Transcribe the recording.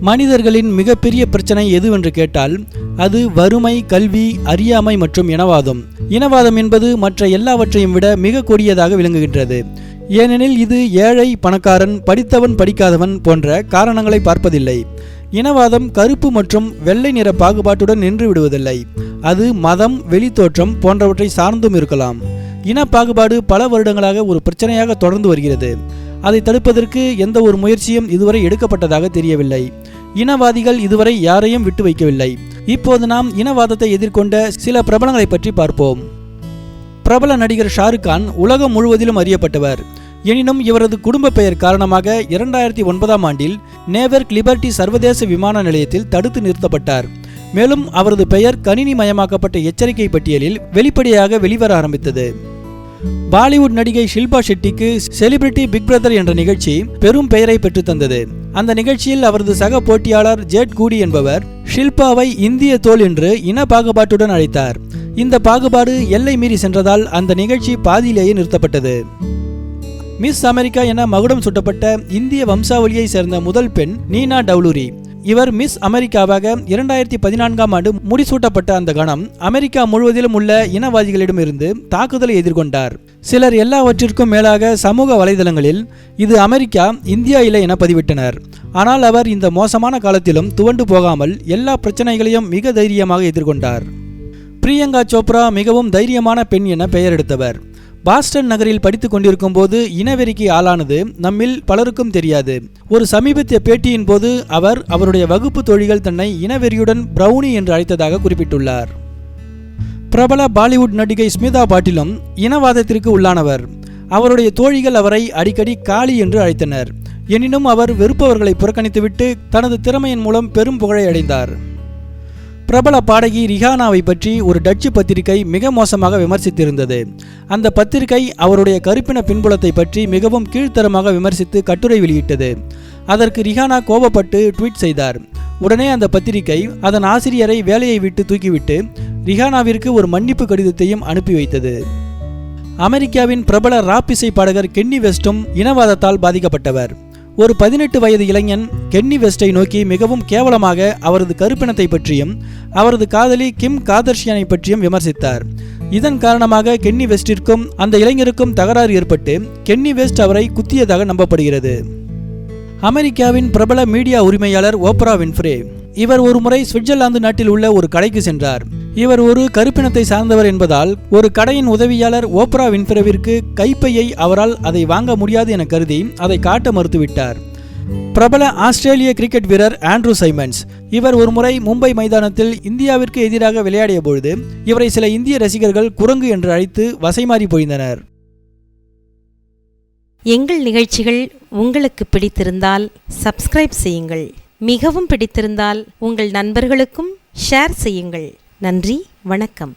மனிதர்களின் மிகப்பெரிய பிரச்சனை எதுவென்று கேட்டால் அது வறுமை கல்வி அறியாமை மற்றும் இனவாதம். இனவாதம் என்பது மற்ற எல்லாவற்றையும் விட மிக கொடியதாக விளங்குகின்றது. ஏனெனில் இது ஏழை பணக்காரன் படித்தவன் படிக்காதவன் போன்ற காரணங்களை பார்ப்பதில்லை. இனவாதம் கருப்பு மற்றும் வெள்ளை நிற பாகுபாட்டுடன் நின்று விடுவதில்லை. அது மதம் வெளித்தோற்றம் போன்றவற்றை சார்ந்தும் இருக்கலாம். இன பாகுபாடு பல வருடங்களாக ஒரு பிரச்சனையாக தொடர்ந்து வருகிறது. அதை தடுப்பதற்கு எந்த ஒரு முயற்சியும் இதுவரை எடுக்கப்பட்டதாக தெரியவில்லை. இனவாதிகள் இதுவரை யாரையும் விட்டு வைக்கவில்லை. இப்போது நாம் இனவாதத்தை எதிர்கொண்ட சில பிரபலங்களை பற்றி பார்ப்போம். பிரபல நடிகர் ஷாருக் கான் உலகம் முழுவதிலும் அறியப்பட்டவர். எனினும் இவரது குடும்ப பெயர் காரணமாக இரண்டாயிரத்தி ஒன்பதாம் ஆண்டில் நேவர்க் லிபர்டி சர்வதேச விமான நிலையத்தில் தடுத்து நிறுத்தப்பட்டார். மேலும் அவரது பெயர் கணினி மயமாக்கப்பட்ட எச்சரிக்கை பட்டியலில் வெளிப்படையாக வெளிவர ஆரம்பித்தது. பாலிவுட் நடிகை ஷில்பா ஷெட்டிக்கு செலிபிரிட்டி பிக் பிரதர் என்ற நிகழ்ச்சி பெரும் பெயரை பெற்றுத்தந்தது அந்த நிகழ்ச்சியில் அவரது சக போட்டியாளர் ஜெட் கூடி என்பவர் ஷில்பாவை இந்திய தோல் என்று இன பாகுபாட்டுடன் அழைத்தார். இந்த பாகுபாடு எல்லை மீறி சென்றதால் அந்த நிகழ்ச்சி பாதியிலேயே நிறுத்தப்பட்டது. மிஸ் அமெரிக்கா என மகுடம் சுட்டப்பட்ட இந்திய வம்சாவளியை சேர்ந்த முதல் பெண் நீனா டவுலூரி இவர் மிஸ் அமெரிக்காவாக இரண்டாயிரத்தி பதினான்காம் ஆண்டு முடிசூட்டப்பட்ட அந்த கணம் அமெரிக்கா முழுவதிலும் உள்ள இனவாதிகளிடமிருந்து தாக்குதலை எதிர்கொண்டார். சிலர் எல்லாவற்றிற்கும் மேலாக சமூக வலைதளங்களில் இது அமெரிக்கா இந்தியா இல்லை என பதிவிட்டனர். ஆனால் அவர் இந்த மோசமான காலத்திலும் துவண்டு போகாமல் எல்லா பிரச்சனைகளையும் மிக தைரியமாக எதிர்கொண்டார். பிரியங்கா சோப்ரா மிகவும் தைரியமான பெண் என பெயர் எடுத்தவர். பாஸ்டன் நகரில் படித்துக் கொண்டிருக்கும் போது இனவெறிக்கு ஆளானது நம்மில் பலருக்கும் தெரியாது. ஒரு சமீபத்திய பேட்டியின் போது அவர் அவருடைய வகுப்பு தோழிகள் தன்னை இனவெறியுடன் பிரவுனி என்று அழைத்ததாக குறிப்பிட்டுள்ளார். பிரபல பாலிவுட் நடிகை ஸ்மிதா பாட்டிலும் இனவாதத்திற்கு உள்ளானவர். அவருடைய தோழிகள் அவரை அடிக்கடி காளி என்று அழைத்தனர். எனினும் அவர் வெறுப்பவர்களை புறக்கணித்துவிட்டு தனது திறமையின் மூலம் பெரும் புகழை அடைந்தார். பிரபல பாடகி ரிஹானாவை பற்றி ஒரு டச்சு பத்திரிகை மிக மோசமாக விமர்சித்திருந்தது. அந்த பத்திரிகை அவருடைய கருப்பின பின்புலத்தை பற்றி மிகவும் கீழ்த்தரமாக விமர்சித்து கட்டுரை வெளியிட்டது. அதற்கு ரிஹானா கோபப்பட்டு ட்வீட் செய்தார். உடனே அந்த பத்திரிகை அதன் ஆசிரியரை வேலையை விட்டு தூக்கிவிட்டு ரிஹானாவிற்கு ஒரு மன்னிப்பு கடிதத்தையும் அனுப்பி வைத்தது. அமெரிக்காவின் பிரபல ராப் இசை பாடகர் கென்னி வெஸ்டும் இனவாதத்தால் பாதிக்கப்பட்டவர். ஒரு பதினெட்டு வயது இளைஞன் கென்னி வெஸ்டை நோக்கி மிகவும் கேவலமாக அவரது கருப்பினத்தை பற்றியும் அவரது காதலி கிம் காதர்ஷியனை பற்றியும் விமர்சித்தார். இதன் காரணமாக கென்னி வெஸ்டிற்கும் அந்த இளைஞருக்கும் தகராறு ஏற்பட்டு கென்னி வெஸ்ட் அவரை குத்தியதாக நம்பப்படுகிறது. அமெரிக்காவின் பிரபல மீடியா உரிமையாளர் ஓப்ரா வின்ஃப்ரே இவர் ஒரு முறை சுவிட்சர்லாந்து நாட்டில் உள்ள ஒரு கடைக்கு சென்றார். இவர் ஒரு கருப்பினத்தை சார்ந்தவர் என்பதால் ஒரு கடையின் உதவியாளர் ஓப்ரா வின்பிரவிற்கு கைப்பையை அவரால் அதை வாங்க முடியாது என கருதி அதை காட்ட மறுத்துவிட்டார். பிரபல ஆஸ்திரேலிய கிரிக்கெட் வீரர் ஆண்ட்ரூ சைமன்ஸ் இவர் ஒருமுறை மும்பை மைதானத்தில் இந்தியாவிற்கு எதிராக விளையாடிய பொழுது இவரை சில இந்திய ரசிகர்கள் குரங்கு என்று அழைத்து வசைமாறி பொழிந்தனர். எங்கள் நிகழ்ச்சிகள் உங்களுக்கு பிடித்திருந்தால் சப்ஸ்கிரைப் செய்யுங்கள். மிகவும் பிடித்திருந்தால் உங்கள் நண்பர்களுக்கும் ஷேர் செய்யுங்கள். நன்றி வணக்கம்.